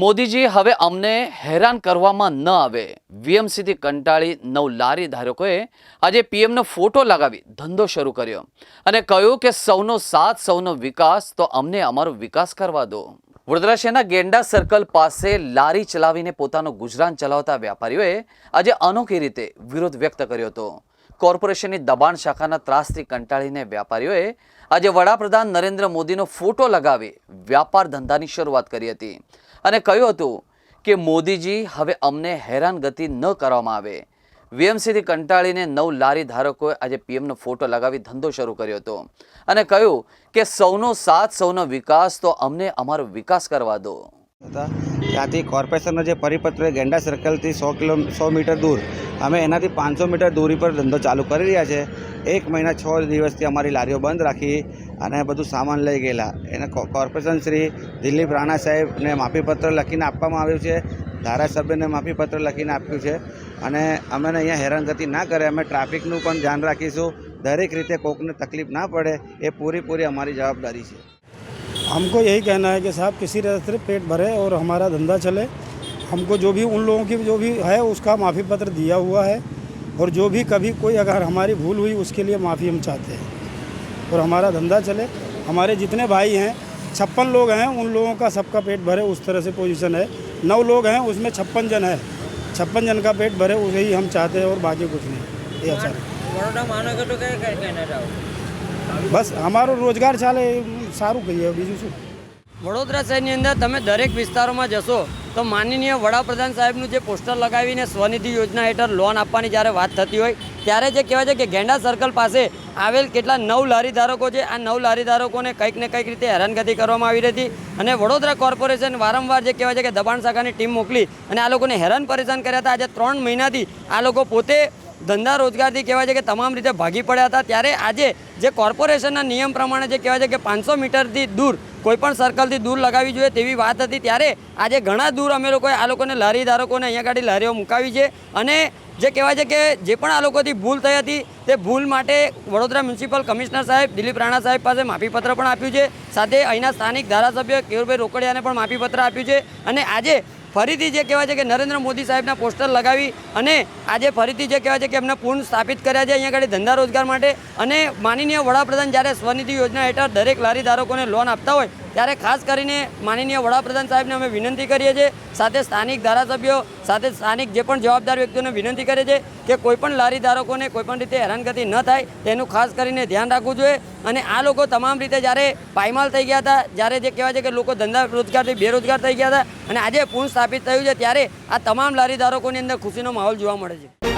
મોદીજી હવે અમને હેરાન કરવામાં ન આવે. વીએમસીથી કંટાળી નવ લારી ધારકોએ આજે પીએમનો ફોટો લગાવી ધંધો શરૂ કર્યો અને કહ્યું કે સૌનો સાથ, સૌનો વિકાસ, તો અમને અમારો વિકાસ કરવા દો. વડોદરા શહેરના ગેંડા સર્કલ પાસે લારી ચલાવીને પોતાનું ગુજરાન ચલાવતા વેપારીઓએ આજે અનોખી રીતે વિરોધ વ્યક્ત કર્યો હતો. કોર્પોરેશનની દબાણ શાખાના ત્રાસથી કંટાળીને વેપારીઓએ આજે વડાપ્રધાન નરેન્દ્ર મોદીનો ફોટો લગાવી વ્યાપાર ધંધાની શરૂઆત કરી હતી. અને કહ્યું હતું કે મોદીજી હવે અમને હેરાનગતિ ન કરવામાં આવે. વીએમસીથી કંટાળીને નવ લારી ધારકોએ આજે પીએમનો ફોટો લગાવી ધંધો શરૂ કર્યો હતો અને કહ્યું કે સૌનો સાથ, સૌનો વિકાસ, તો અમને અમારો વિકાસ કરવા દો. ત્યાંથી કોર્પોરેશનનો જે પરિપત્ર એ ગેંડા સર્કલથી સો કિલો, સો મીટર દૂર, અમે એનાથી પાંચસો મીટર દૂરી પર ધંધો ચાલુ કરી રહ્યા છે. એક મહિના છ દિવસથી અમારી લારીઓ બંધ રાખી અને બધું સામાન લઈ ગયેલા એને કો- કોર્પોરેશન શ્રી દિલીપ રાણા સાહેબને માફીપત્ર લખીને આપવામાં આવ્યું છે ધારાસભ્યને માફીપત્ર લખીને આપ્યું છે અને અમને અહીંયા હેરાનગતિ ના કરે અમે ટ્રાફિકનું પણ ધ્યાન રાખીશું દરેક રીતે કોકને તકલીફ ના પડે એ પૂરેપૂરી અમારી જવાબદારી છે हमको यही कहना है कि साहब किसी तरह से पेट भरे और हमारा धंधा चले हमको जो भी उन लोगों की जो भी है उसका माफ़ी पत्र दिया हुआ है और जो भी कभी कोई अगर हमारी भूल हुई उसके लिए माफ़ी हम चाहते हैं और हमारा धंधा चले हमारे जितने भाई हैं छप्पन लोग हैं उन लोगों का सबका पेट भरे उस तरह से पोजीशन है नौ लोग हैं उसमें छप्पन जन है छप्पन जन का पेट भरे उसे ही हम चाहते हैं और बाकी कुछ नहीं ये अच्छा બરોડા મહાનગર તો કઈ કઈ કહેના ચાહો બસ અમારો રોજગાર ચાલે એ સારું કહીએ બીજું શું વડોદરા શહેરની અંદર તમે દરેક વિસ્તારોમાં જશો તો માનનીય વડાપ્રધાન સાહેબનું જે પોસ્ટર લગાવીને સ્વનિધિ યોજના હેઠળ લોન આપવાની જ્યારે વાત થતી હોય, ત્યારે જે કહેવાય છે કે ગેંડા સર્કલ પાસે આવેલ કેટલા નવ લારીધારકો છે. આ નવ લારીધારકોને કંઈક ને કંઈક રીતે હેરાનગતિ કરવામાં આવી રહી અને વડોદરા કોર્પોરેશન વારંવાર જે કહેવાય છે કે દબાણ શાખાની ટીમ મોકલી અને આ લોકોને હેરાન પરેશાન કર્યા હતા. આજે ત્રણ મહિનાથી આ લોકો પોતે ધંધા રોજગારથી કહેવાય છે કે તમામ રીતે ભાગી પડ્યા હતા. ત્યારે આજે જે કોર્પોરેશનના નિયમ પ્રમાણે જે કહેવાય છે કે પાંચસો મીટરથી દૂર કોઈપણ સર્કલથી દૂર લગાવી જોઈએ તેવી વાત હતી. ત્યારે આજે ઘણા દૂર અમે લોકોએ આ લોકોને લારી ધારકોને અહીંયા ગાડી લારીઓ મુકાવી છે. અને જે કહેવાય છે કે જે પણ આ લોકોથી ભૂલ થઈ હતી, તે ભૂલ માટે વડોદરા મ્યુનિસિપલ કમિશનર સાહેબ દિલીપ રાણા સાહેબ પાસે માફીપત્ર પણ આપ્યું છે. સાથે અહીંના સ્થાનિક ધારાસભ્ય કેયુરભાઈ રોકડિયાને પણ માફીપત્ર આપ્યું છે. અને આજે ફરીથી જે કહેવાય છે કે નરેન્દ્ર મોદી સાહેબના પોસ્ટર લગાવી અને આજે ફરીથી જે કહેવાય છે કે એમને પૂર્ણ સ્થાપિત કર્યા છે. અહીંયા આગળ ધંધા રોજગાર માટે અને માનનીય વડાપ્રધાન જ્યારે સ્વનિધિ યોજના હેઠળ દરેક લારી ધારકોને લોન આપતા હોય ત્યારે ખાસ કરીને માનનીય વડાપ્રધાન સાહેબને અમે વિનંતી કરીએ છીએ, સાથે સ્થાનિક ધારાસભ્યો, સાથે સ્થાનિક જે પણ જવાબદાર વ્યક્તિઓને વિનંતી કરે છે કે કોઈપણ લારી ધારકોને કોઈપણ રીતે હેરાનગતિ ન થાય, તેનું ખાસ કરીને ધ્યાન રાખવું જોઈએ. અને આ લોકો તમામ રીતે જ્યારે પાયમાલ થઈ ગયા હતા, જ્યારે જે કહેવાય છે કે લોકો ધંધા રોજગારથી બેરોજગાર થઈ ગયા હતા અને આજે પૂર્ણ સ્થાપિત થયું છે, ત્યારે આ તમામ લારી ધારકોની અંદર ખુશીનો માહોલ જોવા મળે છે.